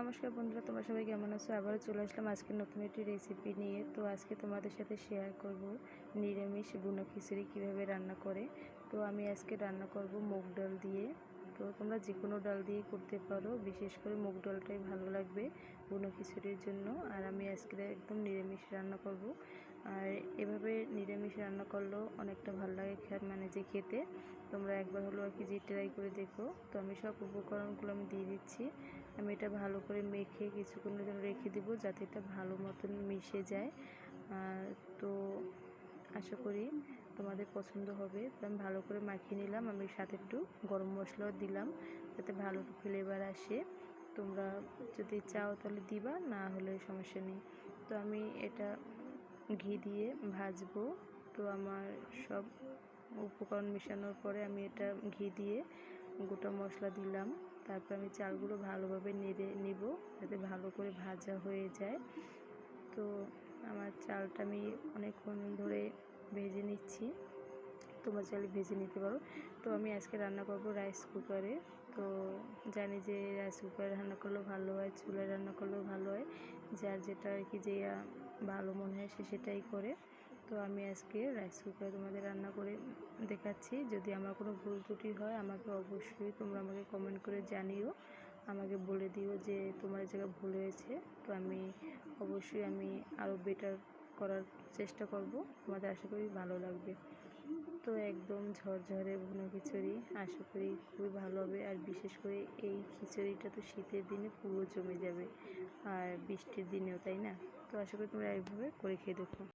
নমস্কার বন্ধুরা, তোমরা সবাই কেমন আছো? আবারও চলে আসলাম আজকে নতুন একটি রেসিপি নিয়ে। তো আজকে তোমাদের সাথে শেয়ার করব নিরামিষ বুনো খিচুড়ি কীভাবে রান্না করে। তো আমি আজকে রান্না করব মুগ ডাল দিয়ে। তো তোমরা যে কোনো ডাল দিয়ে করতে পারো, বিশেষ করে মুগ ডালটাই ভালো লাগবে বুনো খিচুড়ির জন্য। আর আমি আজকে একদম নিরামিষ রান্না করব। আর নিরামিষ রান্না করলেও অনেকটা ভালো লাগে মানে যে খেতে। তোমরা একবার হলো আর কি যে ট্রাই করে দেখো। তো আমি সব উপকরণগুলো আমি দিয়ে দিচ্ছি। আমি এটা ভালো করে মেখে কিছুক্ষণের জন্য রেখে দিব যাতে এটা ভালো মতন মিশে যায়। তো আশা করি তোমাদের পছন্দ হবে। তো আমি ভালো করে মাখিয়ে নিলাম। আমি সাথে একটু গরম মশলাও দিলাম যাতে ভালো ফ্লেভার আসে। তোমরা যদি চাও তাহলে দিবা, না হলে সমস্যা নেই। তো আমি এটা ঘি দিয়ে ভাজবো। তো আমার সব উপকরণ মেশানোর পরে আমি এটা ঘি দিয়ে গোটা মশলা দিলাম। তারপর আমি চালগুলো ভালোভাবে নেড়ে নিব যাতে ভালো করে ভাজা হয়ে যায়। তো আমার চালটা আমি অনেকক্ষণ ধরে ভেজে নিচ্ছি। তোমরা চাইলে ভেজে নিতে পারো। তো আমি আজকে রান্না করব রাইস কুকারে। তো জানি যে রাইস কুকারে রান্না করলেও ভালো হয়, চুলায় রান্না করলেও ভালো হয়। যার যেটা আর কি যে ভালো মনে হয় সে সেটাই করে। তো আমি আজকে রাইস কুকারে তোমাদের রান্না করে দেখাচ্ছি। যদি আমার কোনো ভুল ত্রুটি হয়, আমাকে অবশ্যই তোমরা আমাকে কমেন্ট করে জানিও। আমাকে বলে দিও যে তোমার জায়গায় ভুল হয়েছে। তো আমি অবশ্যই আমি আরও বেটার করার চেষ্টা করব। তোমাদের আশা করি ভালো লাগবে। তো একদম ঝরঝরে ভুনো খিচুড়ি। আশা করি খুবই ভালো হবে। আর বিশেষ করে এই খিচুড়িটা তো শীতের দিনে পুরো জমে যাবে। আর বৃষ্টির দিনেও, তাই না? তো আশা করি তোমরা এইভাবে করে খেয়ে দেখো।